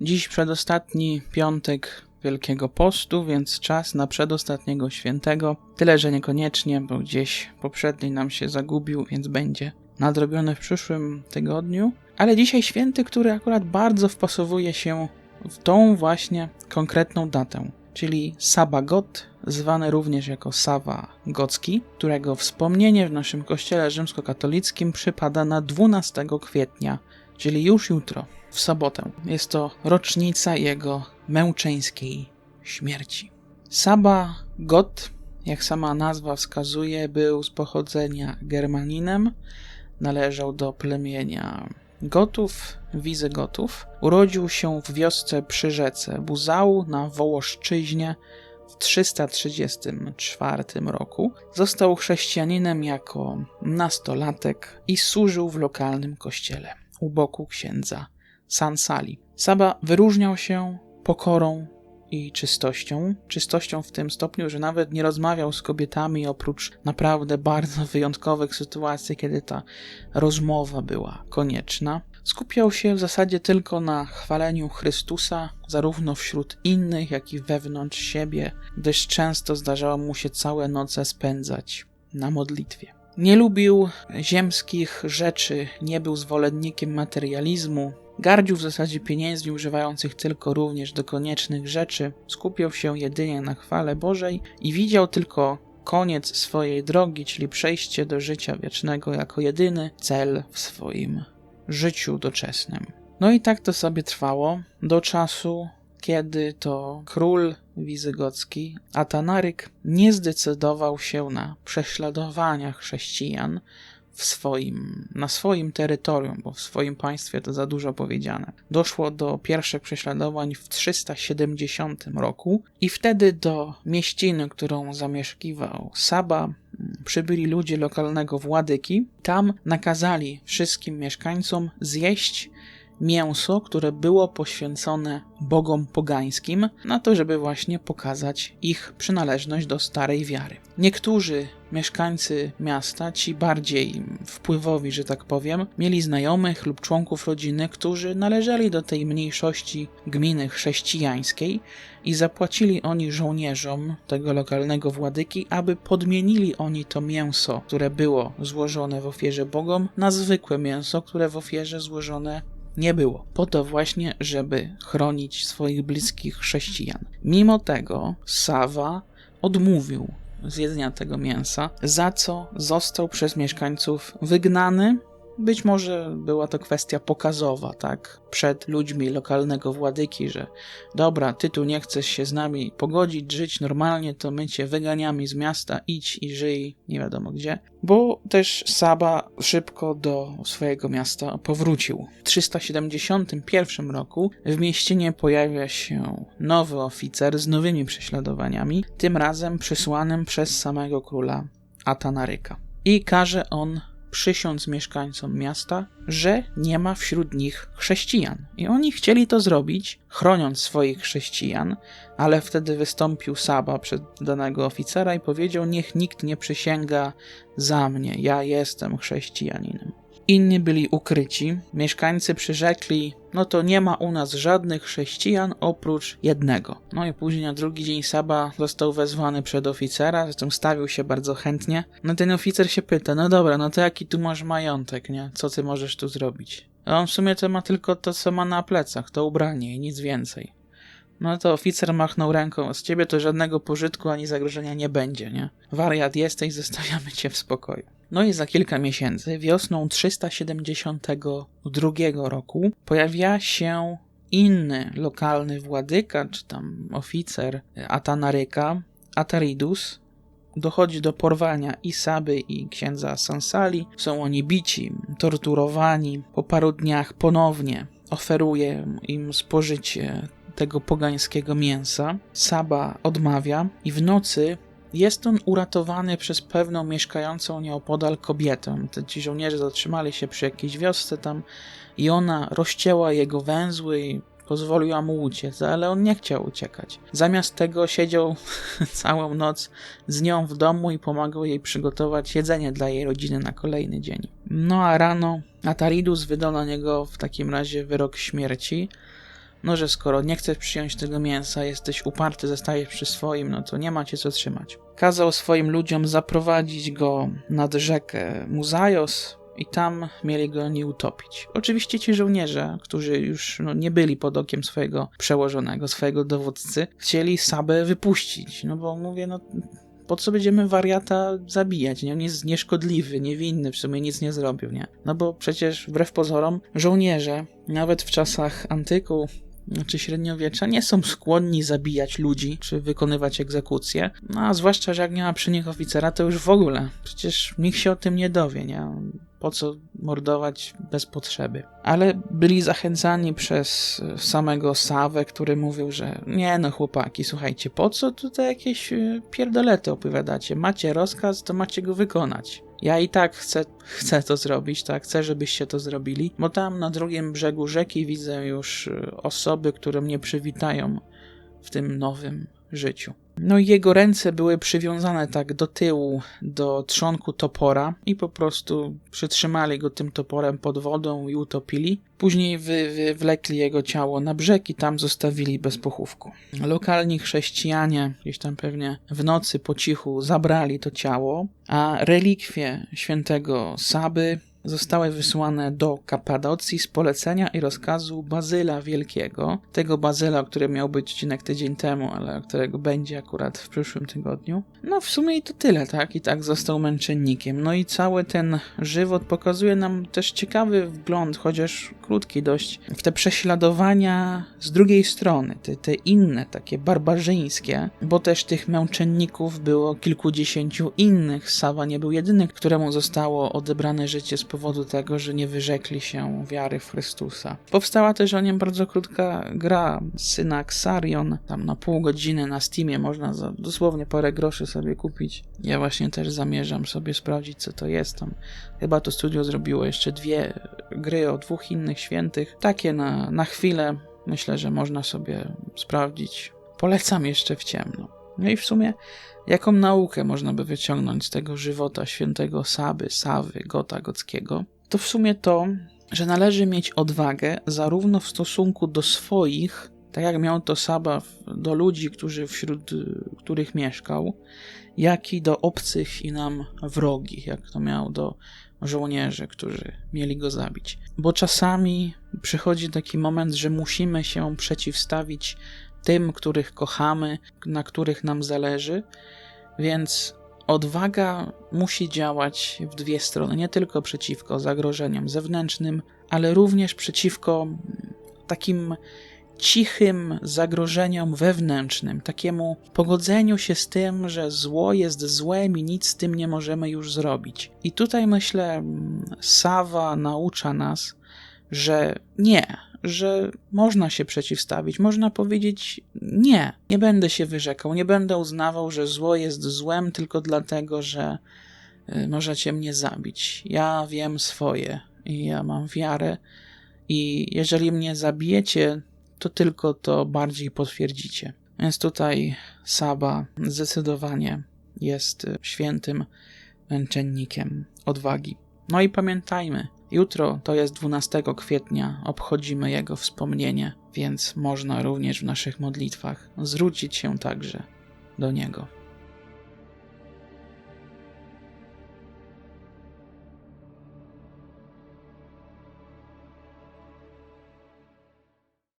Dziś przedostatni piątek Wielkiego Postu, więc czas na przedostatniego świętego. Tyle, że niekoniecznie, bo gdzieś poprzedni nam się zagubił, więc będzie nadrobione w przyszłym tygodniu. Ale dzisiaj święty, który akurat bardzo wpasowuje się w tą właśnie konkretną datę, czyli Sabagot, zwany również jako Sawa Gocki, którego wspomnienie w naszym kościele rzymskokatolickim przypada na 12 kwietnia, czyli już jutro, w sobotę. Jest to rocznica jego męczeńskiej śmierci. Saba Got, jak sama nazwa wskazuje, był z pochodzenia Germaninem, należał do plemienia Gotów, Wizygotów. Urodził się w wiosce przy rzece Buzału na Wołoszczyźnie w 334 roku. Został chrześcijaninem jako nastolatek i służył w lokalnym kościele u boku księdza Sansali. Saba wyróżniał się pokorą i czystością. Czystością w tym stopniu, że nawet nie rozmawiał z kobietami oprócz naprawdę bardzo wyjątkowych sytuacji, kiedy ta rozmowa była konieczna. Skupiał się w zasadzie tylko na chwaleniu Chrystusa, zarówno wśród innych, jak i wewnątrz siebie. Dość często zdarzało mu się całe noce spędzać na modlitwie. Nie lubił ziemskich rzeczy, nie był zwolennikiem materializmu, Gardził w zasadzie pieniędzmi używających tylko również do koniecznych rzeczy, skupiał się jedynie na chwale Bożej i widział tylko koniec swojej drogi, czyli przejście do życia wiecznego jako jedyny cel w swoim życiu doczesnym. No i tak to sobie trwało do czasu, kiedy to król wizygocki Atanaryk nie zdecydował się na prześladowania chrześcijan, w swoim, na swoim terytorium, bo w swoim państwie to za dużo powiedziane. Doszło do pierwszych prześladowań w 370 roku i wtedy do mieściny, którą zamieszkiwał Saba, przybyli ludzie lokalnego władyki. Tam nakazali wszystkim mieszkańcom zjeść mięso, które było poświęcone bogom pogańskim, na to, żeby właśnie pokazać ich przynależność do starej wiary. Niektórzy mieszkańcy miasta, ci bardziej wpływowi, że tak powiem, mieli znajomych lub członków rodziny, którzy należeli do tej mniejszości gminy chrześcijańskiej i zapłacili oni żołnierzom tego lokalnego władyki, aby podmienili oni to mięso, które było złożone w ofierze bogom, na zwykłe mięso, które w ofierze złożone nie było. Po to właśnie, żeby chronić swoich bliskich chrześcijan. Mimo tego Sawa odmówił zjedzenia tego mięsa, za co został przez mieszkańców wygnany być może była to kwestia pokazowa, tak, przed ludźmi lokalnego władyki, że dobra, ty tu nie chcesz się z nami pogodzić, żyć normalnie, to my cię wyganiamy z miasta, idź i żyj nie wiadomo gdzie. Bo też Saba szybko do swojego miasta powrócił. W 371 roku w mieścinie pojawia się nowy oficer z nowymi prześladowaniami, tym razem przysłanym przez samego króla Atanaryka. I każe on przysiąc mieszkańcom miasta, że nie ma wśród nich chrześcijan. I oni chcieli to zrobić, chroniąc swoich chrześcijan, ale wtedy wystąpił Saba przed danego oficera i powiedział: Niech nikt nie przysięga za mnie, ja jestem chrześcijaninem. Inni byli ukryci. Mieszkańcy przyrzekli, no to nie ma u nas żadnych chrześcijan oprócz jednego. No i później na drugi dzień Saba został wezwany przed oficera, zresztą stawił się bardzo chętnie. No ten oficer się pyta, no dobra, no to jaki tu masz majątek, nie? Co ty możesz tu zrobić? A on w sumie to ma tylko to, co ma na plecach, to ubranie i nic więcej. No to oficer machnął ręką, z ciebie to żadnego pożytku ani zagrożenia nie będzie, nie? Wariat jesteś, zostawiamy cię w spokoju. No i za kilka miesięcy, wiosną 372 roku, pojawia się inny lokalny władyka, czy tam oficer Atanaryka, Ataridus. Dochodzi do porwania Isaby i księdza Sansali. Są oni bici, torturowani. Po paru dniach ponownie oferuje im spożycie tego pogańskiego mięsa. Saba odmawia i w nocy jest on uratowany przez pewną mieszkającą nieopodal kobietę. Ci żołnierze zatrzymali się przy jakiejś wiosce tam i ona rozcięła jego węzły i pozwoliła mu uciec, ale on nie chciał uciekać. Zamiast tego siedział całą noc z nią w domu i pomagał jej przygotować jedzenie dla jej rodziny na kolejny dzień. No a rano Ataridus wydał na niego w takim razie wyrok śmierci, no że skoro nie chcesz przyjąć tego mięsa, jesteś uparty, zostajesz przy swoim, no to nie macie co trzymać. Kazał swoim ludziom zaprowadzić go nad rzekę Muzajos, i tam mieli go nie utopić. Oczywiście ci żołnierze, którzy już no, nie byli pod okiem swojego przełożonego, swojego dowódcy, chcieli Sabę wypuścić, no bo mówię, no po co będziemy wariata zabijać, nie? On jest nieszkodliwy, niewinny, w sumie nic nie zrobił, nie? No bo przecież wbrew pozorom żołnierze, nawet w czasach antyku, czy średniowiecza nie są skłonni zabijać ludzi, czy wykonywać egzekucje. No a zwłaszcza, że jak nie ma przy nich oficera, to już w ogóle. Przecież nikt się o tym nie dowie, nie? Po co mordować bez potrzeby? Ale byli zachęcani przez samego Sawę, który mówił, że nie no chłopaki, słuchajcie, po co tutaj jakieś e, pierdolety opowiadacie? Macie rozkaz, to macie go wykonać. Ja i tak chcę, chcę to zrobić, tak? Chcę, żebyście to zrobili, bo tam na drugim brzegu rzeki widzę już y, osoby, które mnie przywitają w tym nowym życiu. No jego ręce były przywiązane tak do tyłu, do trzonku topora i po prostu przytrzymali go tym toporem pod wodą i utopili. Później wy, wywlekli jego ciało na brzeg i tam zostawili bez pochówku. Lokalni chrześcijanie gdzieś tam pewnie w nocy po cichu zabrali to ciało, a relikwie świętego Saby zostały wysłane do Kapadocji z polecenia i rozkazu Bazyla Wielkiego. Tego Bazyla, który miał być odcinek tydzień temu, ale którego będzie akurat w przyszłym tygodniu. No w sumie i to tyle, tak? I tak został męczennikiem. No i cały ten żywot pokazuje nam też ciekawy wgląd, chociaż krótki dość, w te prześladowania z drugiej strony, te, te inne, takie barbarzyńskie, bo też tych męczenników było kilkudziesięciu innych. Sawa nie był jedyny, któremu zostało odebrane życie z powodu tego, że nie wyrzekli się wiary w Chrystusa. Powstała też o nim bardzo krótka gra syna Xarion, tam na pół godziny na Steamie można za dosłownie parę groszy sobie kupić. Ja właśnie też zamierzam sobie sprawdzić, co to jest tam. Chyba to studio zrobiło jeszcze dwie gry o dwóch innych świętych. Takie na, na chwilę myślę, że można sobie sprawdzić. Polecam jeszcze w ciemno. No i w sumie, jaką naukę można by wyciągnąć z tego żywota świętego Saby, Sawy, Gota Gockiego? To w sumie to, że należy mieć odwagę zarówno w stosunku do swoich, tak jak miał to Saba do ludzi, którzy wśród których mieszkał, jak i do obcych i nam wrogich, jak to miał do żołnierzy, którzy mieli go zabić. Bo czasami przychodzi taki moment, że musimy się przeciwstawić tym, których kochamy, na których nam zależy, więc odwaga musi działać w dwie strony, nie tylko przeciwko zagrożeniom zewnętrznym, ale również przeciwko takim cichym zagrożeniom wewnętrznym, takiemu pogodzeniu się z tym, że zło jest złem i nic z tym nie możemy już zrobić. I tutaj myślę, Sawa naucza nas, że nie, że można się przeciwstawić, można powiedzieć nie, nie będę się wyrzekał, nie będę uznawał, że zło jest złem tylko dlatego, że y, możecie mnie zabić. Ja wiem swoje i ja mam wiarę i jeżeli mnie zabijecie, to tylko to bardziej potwierdzicie. Więc tutaj Saba zdecydowanie jest świętym męczennikiem odwagi. No i pamiętajmy, jutro to jest 12 kwietnia, obchodzimy jego wspomnienie, więc można również w naszych modlitwach zwrócić się także do niego.